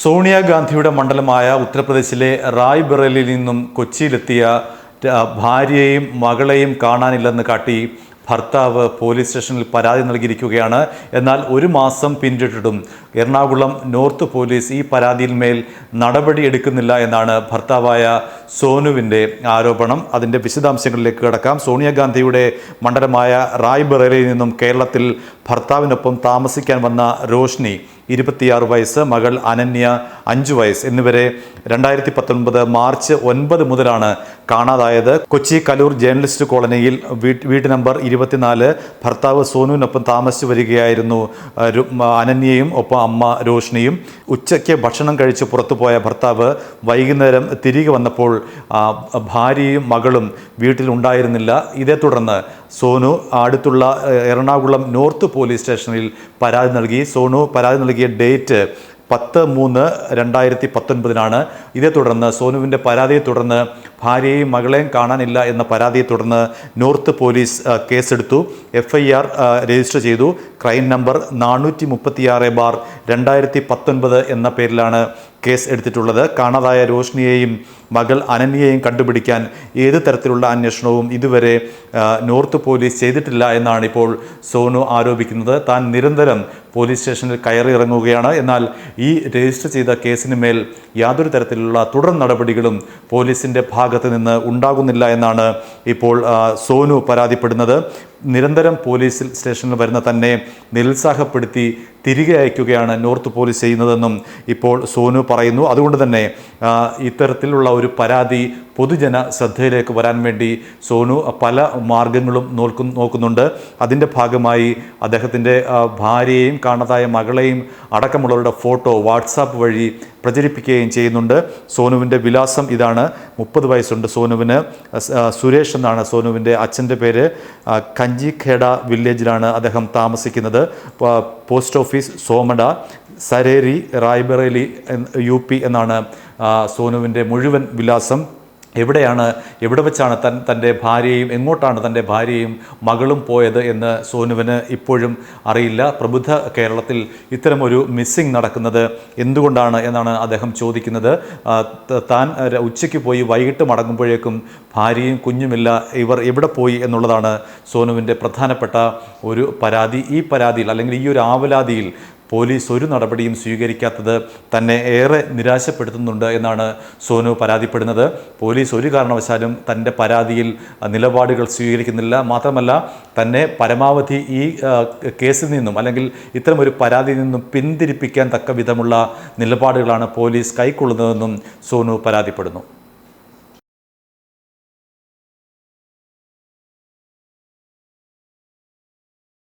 സോണിയാഗാന്ധിയുടെ മണ്ഡലമായ ഉത്തർപ്രദേശിലെ റായ് റായ്ബറേലിയിൽ നിന്നും കൊച്ചിയിലെത്തിയ ഭാര്യയെയും മകളെയും കാണാനില്ലെന്ന് കാട്ടി ഭർത്താവ് പോലീസ് സ്റ്റേഷനിൽ പരാതി നൽകിയിരിക്കുകയാണ്. എന്നാൽ ഒരു മാസം പിന്നിട്ടിട്ടും എറണാകുളം നോർത്ത് പോലീസ് ഈ പരാതിയിന്മേൽ നടപടി എടുക്കുന്നില്ല എന്നാണ് ഭർത്താവായ സോനുവിന്റെ ആരോപണം. അതിന്റെ വിശദാംശങ്ങളിലേക്ക് കിടക്കാം. സോണിയാഗാന്ധിയുടെ മണ്ഡലമായ റായ്ബറേലിയിൽ നിന്നും കേരളത്തിൽ ഭർത്താവിനൊപ്പം താമസിക്കാൻ വന്ന റോഷ്നി ഇരുപത്തിയാറ് വയസ്സ് മകൾ അനന്യ അഞ്ച് വയസ്സ് എന്നിവരെ രണ്ടായിരത്തി പത്തൊൻപത് മാർച്ച് ഒൻപത് മുതലാണ് കാണാതായത്. കൊച്ചി കലൂർ ജേർണലിസ്റ്റ് കോളനിയിൽ വീട്ട് നമ്പർ ഇരുപത്തിനാല് ഭർത്താവ് സോനുവിനൊപ്പം താമസിച്ചു വരികയായിരുന്നു. അനന്യയും ഒപ്പം അമ്മ രോഷ്ണിയും ഉച്ചയ്ക്ക് ഭക്ഷണം കഴിച്ച് പുറത്തുപോയ ഭർത്താവ് വൈകുന്നേരം തിരികെ വന്നപ്പോൾ ഭാര്യയും മകളും വീട്ടിലുണ്ടായിരുന്നില്ല ഇതേ തുടർന്ന് സോനു അടുത്തുള്ള എറണാകുളം നോർത്ത് പോലീസ് സ്റ്റേഷനിൽ പരാതി നൽകി. സോനു പരാതി നൽകിയ ഡേറ്റ് പത്ത് മൂന്ന് രണ്ടായിരത്തി പത്തൊൻപതിനാണ്. ഇതേ തുടർന്ന് സോനുവിന്റെ പരാതിയെ തുടർന്ന് ഭാര്യയെയും മകളെയും കാണാനില്ല എന്ന പരാതിയെ തുടർന്ന് നോർത്ത് പോലീസ് കേസെടുത്തു. എഫ് ഐ ആർ രജിസ്റ്റർ ചെയ്തു. ക്രൈം നമ്പർ നാനൂറ്റി മുപ്പത്തിയാറ് ബാർ രണ്ടായിരത്തി പത്തൊൻപത് എന്ന പേരിലാണ് കേസ് എടുത്തിട്ടുള്ളത്. കാണാതായ രോഷ്നിയെയും മകൾ അനന്യയെയും കണ്ടുപിടിക്കാൻ ഏത് തരത്തിലുള്ള അന്വേഷണവും ഇതുവരെ നോർത്ത് പോലീസ് ചെയ്തിട്ടില്ല എന്നാണ് ഇപ്പോൾ സോനു ആരോപിക്കുന്നത്. താൻ നിരന്തരം പോലീസ് സ്റ്റേഷനിൽ കയറിയിറങ്ങുകയാണ്. എന്നാൽ ഈ രജിസ്റ്റർ ചെയ്ത കേസിന് മേൽ യാതൊരു തരത്തിലുള്ള തുടർ നടപടികളും പോലീസിന്റെ ഭാഗത്ത് നിന്ന് ഉണ്ടാകുന്നില്ല എന്നാണ് ഇപ്പോൾ സോനു പരാതിപ്പെടുന്നത് നിരന്തരം പോലീസ് സ്റ്റേഷനിൽ വരുന്ന തന്നെ നിരുത്സാഹപ്പെടുത്തി തിരികെ അയക്കുകയാണ് നോർത്ത് പോലീസ് ചെയ്യുന്നതെന്നും ഇപ്പോൾ സോനു പറയുന്നു. അതുകൊണ്ട് തന്നെ ഇത്തരത്തിലുള്ള ഒരു പരാതി പൊതുജന ശ്രദ്ധയിലേക്ക് വരാൻ വേണ്ടി സോനു പല മാർഗങ്ങളും നോക്കും നോക്കുന്നുണ്ട്. അതിന്റെ ഭാഗമായി അദ്ദേഹത്തിന്റെ ഭാര്യയെയും കാണാതായ മകളെയും അടക്കമുള്ളവരുടെ ഫോട്ടോ വാട്സാപ്പ് വഴി പ്രചരിപ്പിക്കുകയും ചെയ്യുന്നുണ്ട്. സോനുവിന്റെ വിലാസം ഇതാണ്. മുപ്പത് വയസ്സുണ്ട് സോനുവിന്. സ്- ആ, സുരേഷ് എന്നാണ് സോനുവിന്റെ അച്ഛന്റെ പേര് കഞ്ചിഖേഡ വില്ലേജിലാണ് അദ്ദേഹം താമസിക്കുന്നത്. Post office Somada Sareri Raebareli U P എന്നാണ് സോനുവിന്റെ മുഴുവൻ വിലാസം. എവിടെയാണ് എവിടെ വെച്ചാണ് തൻ തന്റെ ഭാര്യയും എങ്ങോട്ടാണ് തന്റെ ഭാര്യയും മകളും പോയത് എന്ന് സോനുവിന് ഇപ്പോഴും അറിയില്ല. പ്രബുദ്ധ കേരളത്തിൽ ഇത്തരമൊരു മിസ്സിംഗ് നടക്കുന്നത് എന്തുകൊണ്ടാണ് എന്നാണ് അദ്ദേഹം ചോദിക്കുന്നത്. താൻ ഉച്ചയ്ക്ക് പോയി വൈകിട്ട് മടങ്ങുമ്പോഴേക്കും ഭാര്യയും കുഞ്ഞുമില്ല ഇവർ എവിടെ പോയി എന്നുള്ളതാണ് സോനുവിന്റെ പ്രധാനപ്പെട്ട ഒരു പരാതി. ഈ പരാതിയിൽ അല്ലെങ്കിൽ ഈ ഒരു ആവലാതിയിൽ പോലീസ് ഒരു നടപടിയും സ്വീകരിക്കാത്തത് തന്നെ ഏറെ നിരാശപ്പെടുത്തുന്നുണ്ട് എന്നാണ് സോനു പരാതിപ്പെടുന്നത്. പോലീസ് ഒരു കാരണവശാലും തന്റെ പരാതിയിൽ നിലപാടുകൾ സ്വീകരിക്കുന്നില്ല. മാത്രമല്ല തന്നെ പരമാവധി ഈ കേസിൽ നിന്നും അല്ലെങ്കിൽ ഇത്തരമൊരു പരാതിയിൽ നിന്നും പിന്തിരിപ്പിക്കാൻ തക്ക വിധമുള്ള നിലപാടുകളാണ് പോലീസ് കൈക്കൊള്ളുന്നതെന്നും സോനു പരാതിപ്പെടുന്നു.